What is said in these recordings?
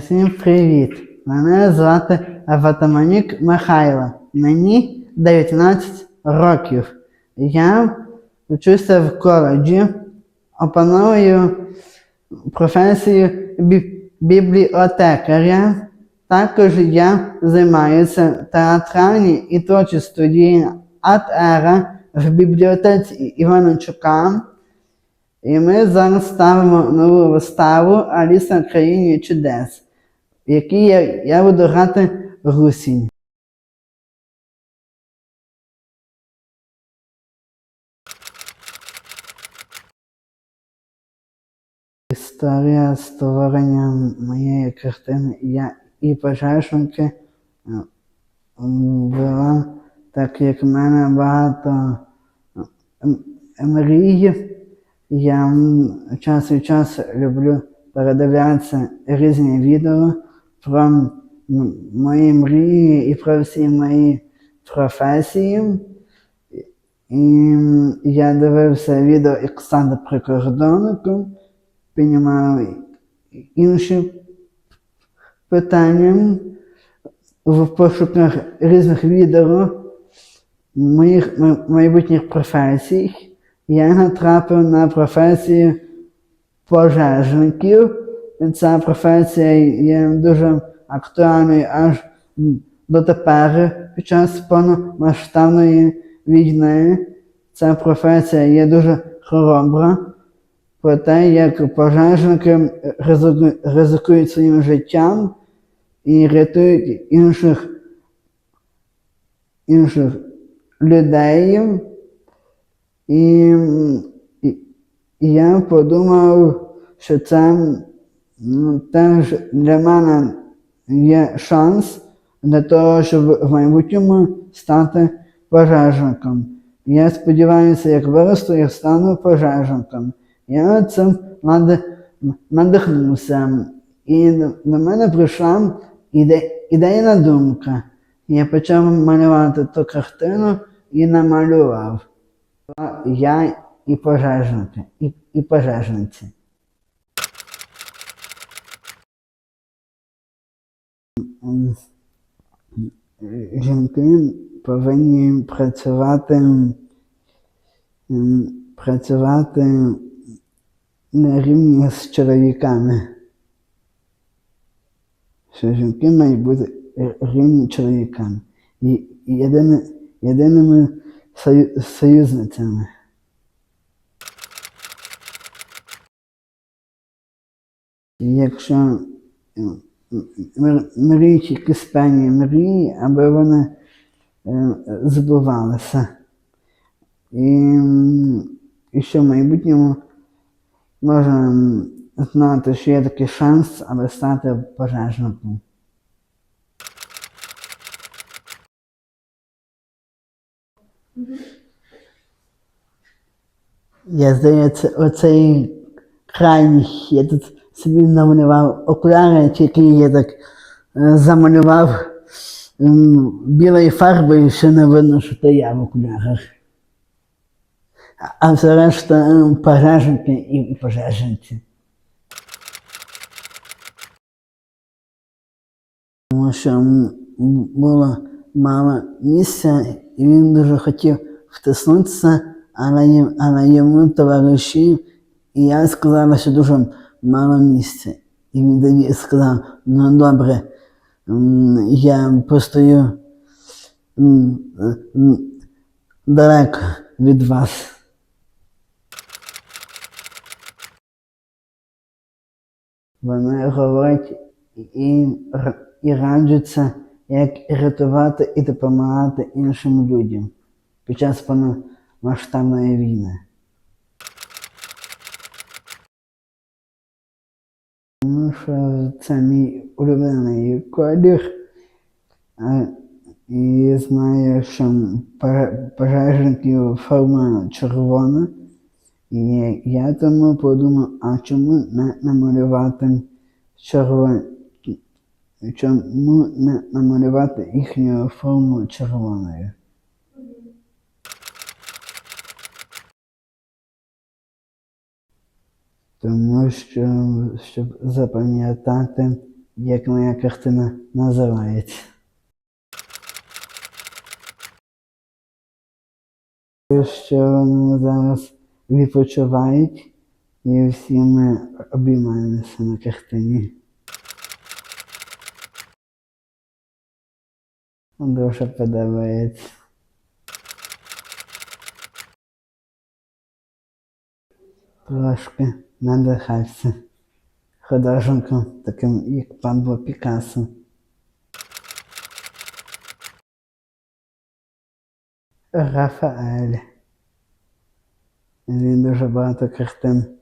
Всім привіт! Мене звати Аватаманюк Михайло. Мені 19 років. Я вчуся в коледжі, опаную професію бі- бібліотекаря. Також я займаюся театральні і творчі студії Ат-Ера в бібліотеці Іванчука. І ми зараз ставимо нову виставу Аліса в країні чудес, в якій я, я буду грати гусінь. Історія створення моєї картини я і пожежники е, була, так як в мене багато е, мрій. Я час від часу люблю передивлятися різні відео про мої мрії і про всі мої професії. І я дивився відео Олександра Прикордонника, піднімав інші питання в пошуках різних відео моїх майбутніх професій. Я натрапив на професію пожежників. Ця професія є дуже актуальною аж дотепер під час повномасштабної війни. Ця професія є дуже хоробра про те, як пожежники ризикують своїм життям і рятують інших, інших людей. І, і, і я подумав, що це теж для мене є шанс для того, щоб в майбутньому стати пожежником. Я сподіваюся, як виросту, я стану пожежником. Я цим надихнувся. І до до мене прийшла іде, ідейна думка. Я почав малювати ту картину і намалював. Я і пожежники, і, і пожежниці. Жінки повинні працювати, працювати на рівні з чоловіками. Що жінки мають бути рівні чоловіками. І, єдини, єдиними сою- союзницями. Якщо м, м- якісь мрії, аби вони е, збувалися. І, і що в майбутньому можна знати, що є такий шанс, аби стати пожежником. Я здається, оцей крайній, я тут собі намалював окуляри, тільки я так е, замалював білою фарбою, що не видно, що то я в окулярах. А- все решта пожежники і і пожежниці. Тому що було мало місця, і він дуже хотів втиснутися, але йому товариші, і я сказала, що дуже мало місця. І він тоді сказав, ну добре, я постою далеко від вас. Вони говорять і, і раджуться, як рятувати і допомагати іншим людям під час повномасштабної війни. Що це мій улюблений колір. А, І знаю, що поже- пожежників форма червона. І я тому подумав, а чому не намалювати червон... Чому не намалювати їхню форму червоною? Тому що, щоб запам'ятати як моя картина називається. Що вони зараз відпочивають і всі ми обіймаємося на картині. Дуже подобається. Трошки надихався художником, таким як Пабло Пікассо. Рафаель. Він дуже багато картин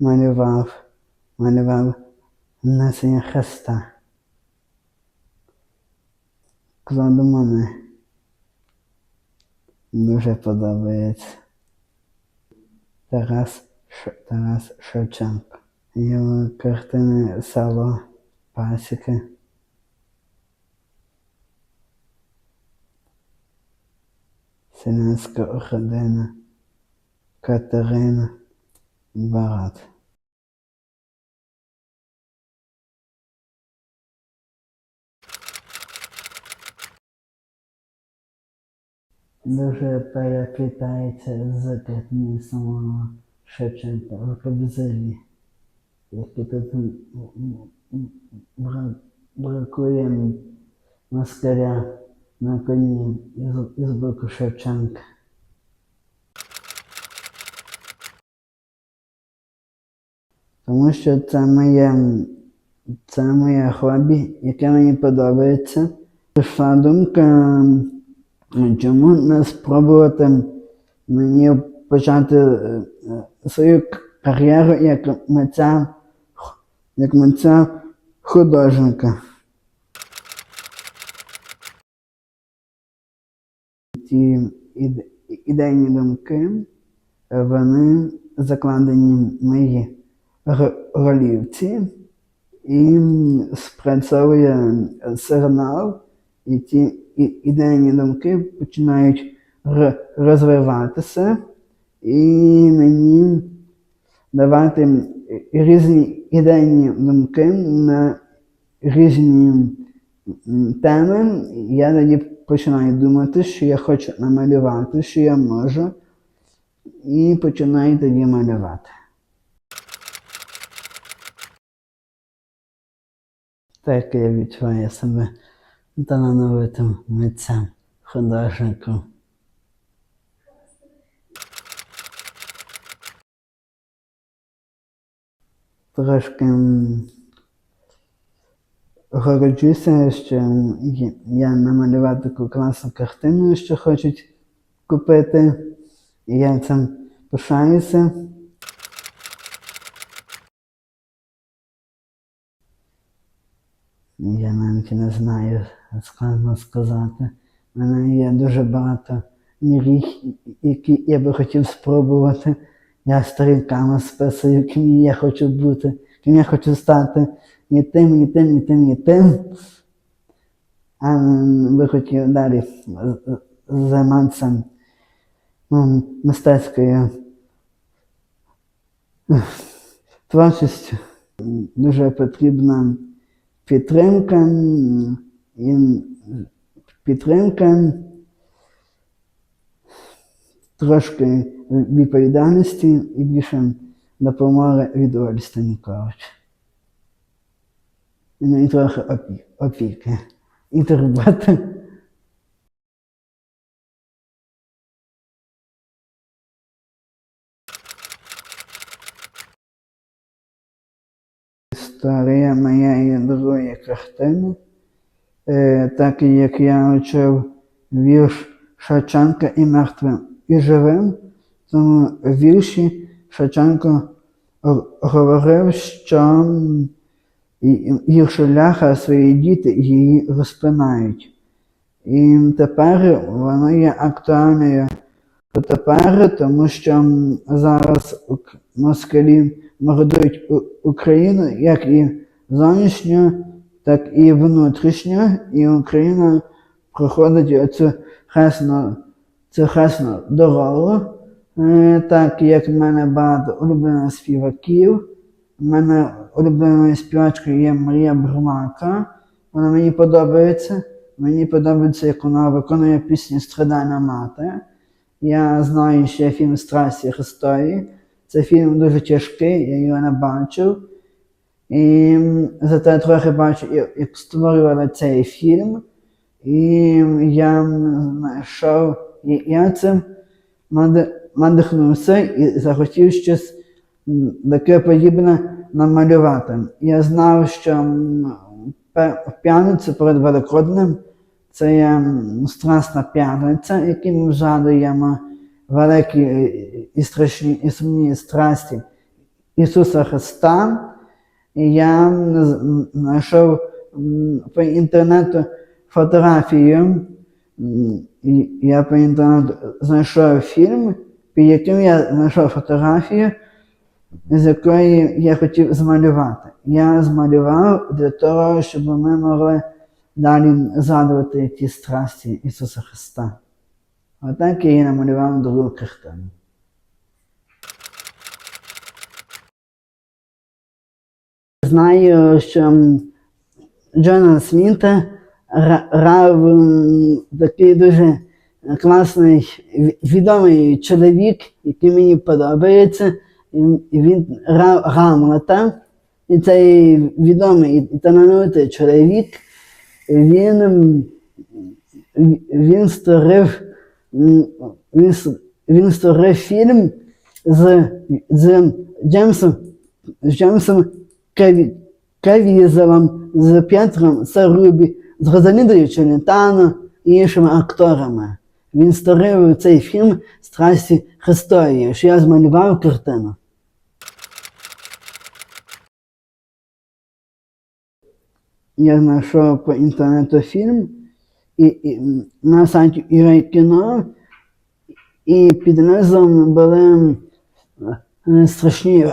малював, малював несення Христа. Клоду Моне. Дуже подобається. Тарас. Тарас Шевченко. Його картини Сало Пасіки. Селянська родина. Катерина Барат. Дуже переплітається з картиною самого Шевченка бра- бракує москаля на коні із, боку Шевченка. Тому що це моє, це моє хобі, яке мені подобається. Прийшла думка, чому не спробувати мені почати е, е, свою кар'єру як митця, як митця художника. Ті іде- ідейні думки, е, вони закладені в мої р- ролівці і спрацьовує сигнал, і ті ідейні думки починають розвиватися і мені давати різні ідейні думки на різні теми. Я тоді починаю думати, що я хочу намалювати, що я можу, і починаю тоді малювати. Так я відчуваю себе талановитим митцем, художником. Трошки горджуся, що я намалював таку класну картину, що хочуть купити. І я цим пишаюся. Я навіть не знаю, складно сказати. У мене є дуже багато мрій, які я би хотів спробувати. Я сторінками списую, ким я хочу бути, ким я хочу стати і тим, і тим, і тим, і тим. А би хотів далі займатися ну, мистецькою творчістю. Дуже потрібна підтримка, і підтримка, трошки відповідальності і більше допомоги від Олі Станіковича. І трохи опі- опіки і турботи. Історія моєї другої картини, е, так як я учив вірш Шевченка і мертвим, і живим, тому вірші Шевченко говорив, що м, і- гірше ляха свої діти її розпинають. І тепер воно є актуальною. Тепер, тому що зараз москалі мордують Україну як і зовнішньо, так і внутрішньо, і Україна проходить оцю хресну, цю хресну дорогу. Е, Так як в мене багато улюблених співаків, У мене улюбленою співачкою є Марія Бурмака. Вона мені подобається. Мені подобається, як вона виконує пісню Страдальна мати. Я знаю ще фільм Страсті Христові. Це фільм дуже тяжкий, я його не бачив. І зате трохи бачу, як створювали цей фільм. І я знайшов, і я цим нади- надихнувся і захотів щось таке подібне намалювати. Я знав, що п'ятницю перед Великоднем це є Страсна п'ятниця, яким ми згадуємо великі е, і страшні і сумні страсті Ісуса Христа. І я знайшов по інтернету фотографію. Я по інтернету знайшов фільм, під яким я знайшов фотографію, з якої я хотів змалювати. Я змалював для того, щоб ми могли далі згадувати ті страсті Ісуса Христа. Отак я і намалював другу картину. Знаю, що Джона Сміта ра- грав такий дуже класний відомий чоловік, який мені подобається. І він грав Гамлета. І цей відомий і талановитий чоловік, він, він створив, він, він створив фільм з, з Джеймсом, з Джеймсом Каві, Кавізелом, з П'єтром Сарубі, з Челентано і іншими акторами. Він створив цей фільм Страсті Христові, що я змалював картину. Я знайшов по інтернету фільм і, і, на сайті Ірай кіно, і під низом були е, страшні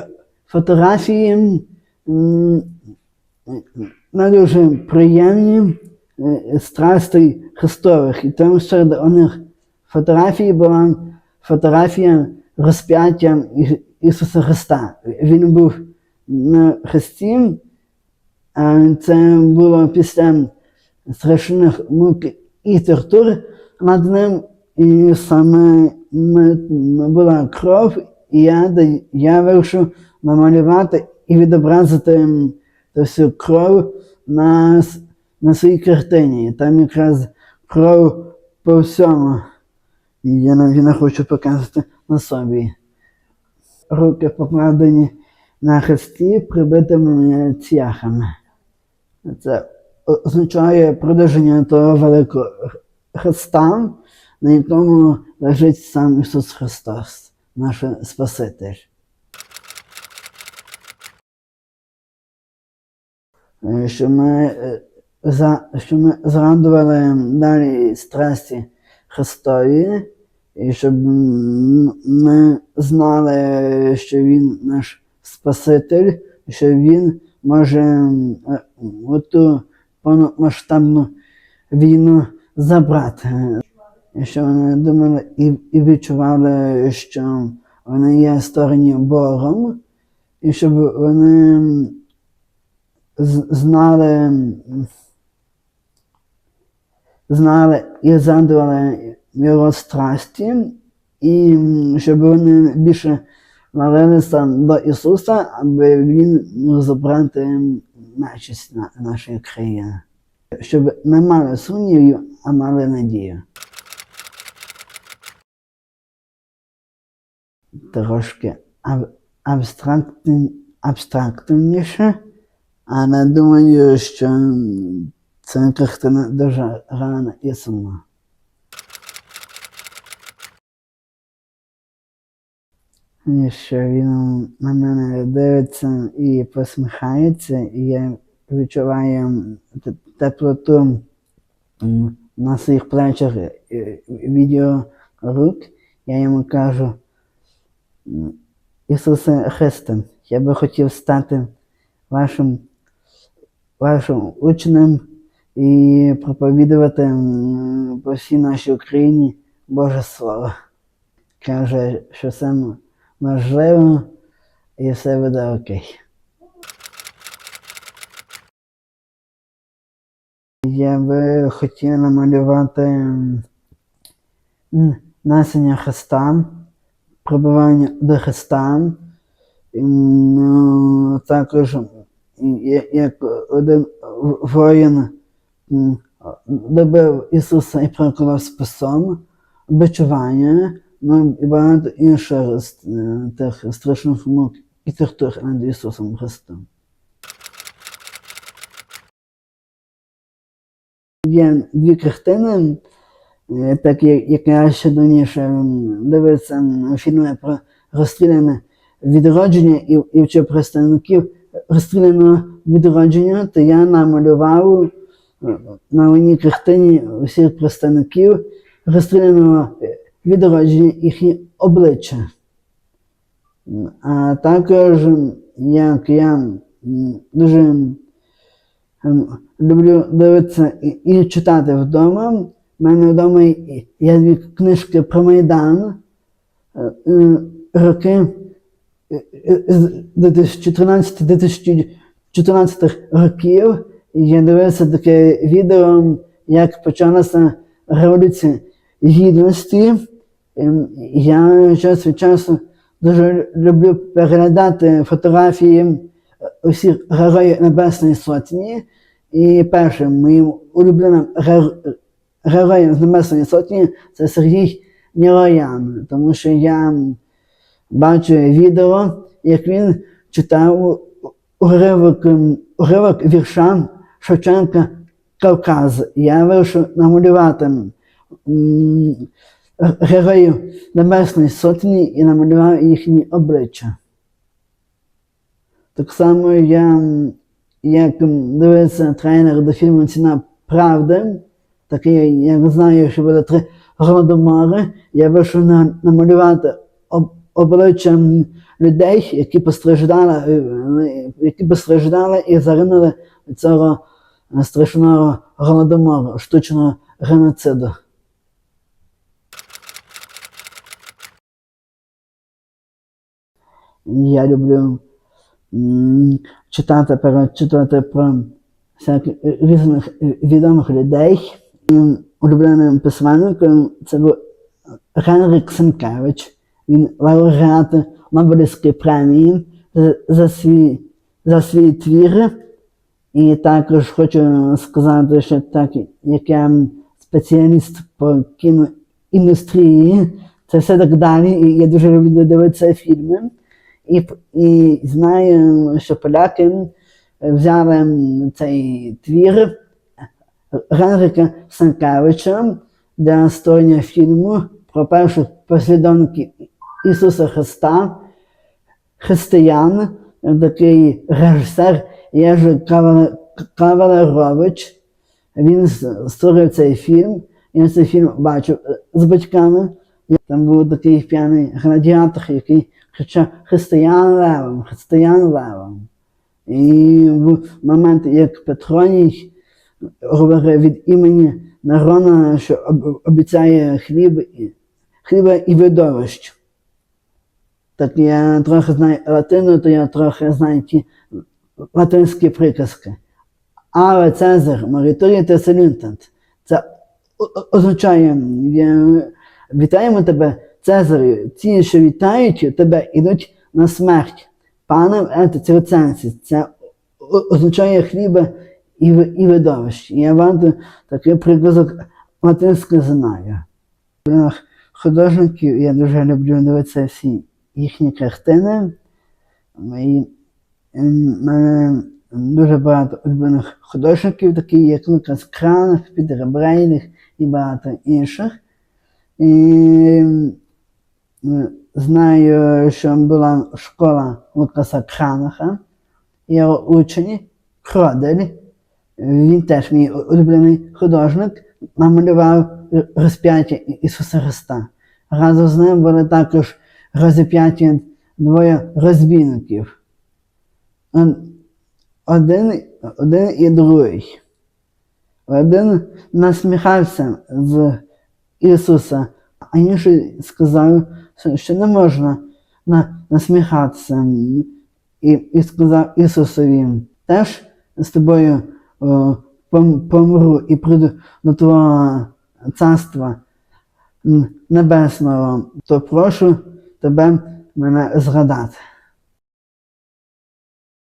фотографії, не дуже приємні е, страстей Христових. І там серед них фотографії була фотографія розп'яття Ісуса Христа. Він був на Христі, а це було після страшних мук і тортур над ним, і саме була кров, і я, я вирішив намалювати і відобразити всю кров на, на своїй картині. Там якраз кров по всьому. І я не хочу показати на собі. Руки покладені на хресті, прибитими цвяхами. Це означає продовження того великого Христа, на якому лежить сам Ісус Христос, наш Спаситель. Е, Що ми, е, за, що ми згадували далі страсті Христові, і щоб ми знали, що Він наш Спаситель, що Він може е, оту повномасштабну війну забрати. І що вони думали і, і відчували, що вони є створені Богом, і щоб вони знали, знали і згадували його страсті, і щоб вони більше молилися до Ісуса, аби Він забрати на нашої країни. Щоб не мали сумнівів, а мали надію. Трошки аб- абстрактн- абстрактніше, але думаю, що м, ця картина дуже гарна і сумна. І що він на мене дивиться і посміхається, і я відчуваю теплоту на своїх плечах е, від його рук. Я йому кажу, Ісусе Христе, я би хотів стати вашим, вашим учнем і проповідувати по всій нашій Україні Боже слава. Каже, що все можливо і все буде окей. Я би хотів намалювати насіння Христа, пробування до Христа, ну, також як один воїн м, добив Ісуса і проколов списом, бичування, ну і багато інших е, тих страшних мук і тортур над Ісусом Христом. Є дві картини, е, так як, як я ще давніше м, дивився м, фільми про розстріляне відродження і, і вчив представників розстріляного відродження, то я намалював е, на одній картині всіх представників розстріляного е, відродження їхні обличчя. А також, як я дуже люблю дивитися і, читати вдома. У мене вдома є- дві книжки про Майдан е, е, роки е, е, з 2013-2014 років. Я дивився таке відео, як почалася революція гідності. Ем, Я час від часу дуже люблю переглядати фотографії усіх героїв Небесної Сотні. І першим моїм улюбленим гер- героєм з Небесної Сотні це Сергій Нілоян, тому що я бачу відео, як він читав уривок, м, уривок вірша Шевченка Кавказ. Я вирішив намалювати героїв Небесної Сотні і намалював їхні обличчя. Так само я, як м, дивився трейлер до фільму Ціна правди, такий, як знаю, що буде три голодомори, я вирішив на, намалювати об, обличчя людей, які постраждали, е, які постраждали і загинули цього е, страшного голодомору, штучного геноциду. Я люблю читати, перечитувати про всяких різних е, відомих людей. Улюбленим письменником це був Генрік Сенкевич. Він лауреат Нобелівської премії за- свій, за свій твір. І також хочу сказати, що так як я спеціаліст по кіноіндустрії, це все так далі. І я дуже люблю дивитися фільми. І, і знаю, що поляки взяли цей твір Генрика Санкевича для створення фільму про перших послідовників Ісуса Христа, християн, такий режисер Єжи Кавале- Кавалерович. Він створив цей фільм. Я цей фільм бачив е, з батьками. Там був такий п'яний гладіатор, який кричав Християн левом, християн левом. І в момент, як Петроній говорив від імені Нарона, що обіцяє хліб, хліба і видовищ. Так я трохи знаю латину, то я трохи знаю ті латинські приказки. Але Цезар, морітурі та селюнтант. Це означає, вітаємо тебе, Цезарю, ті, що вітають тебе, ідуть на смерть. Панем ет цирценсі. Це означає хліба і, і видовищ. Я вам такий приказок латинський знаю. Художників я дуже люблю дивитися всі їхні картини. В мене дуже багато улюблених художників, такі як Лукас Кранах, Пітер Брейліх і багато інших. І е, знаю, що була школа Лукаса Кранаха, його учень Кродель. Він теж мій улюблений художник, намалював розп'яття Ісуса Христа. Разом з ним були також розп'яті двоє розбійників. Один, один і другий. Один насміхався з Ісуса, а інший сказав, що не можна насміхатися. І, і сказав Ісусові, теж з тобою о, помру і прийду до Твого царства небесного, то прошу тебе мене згадати.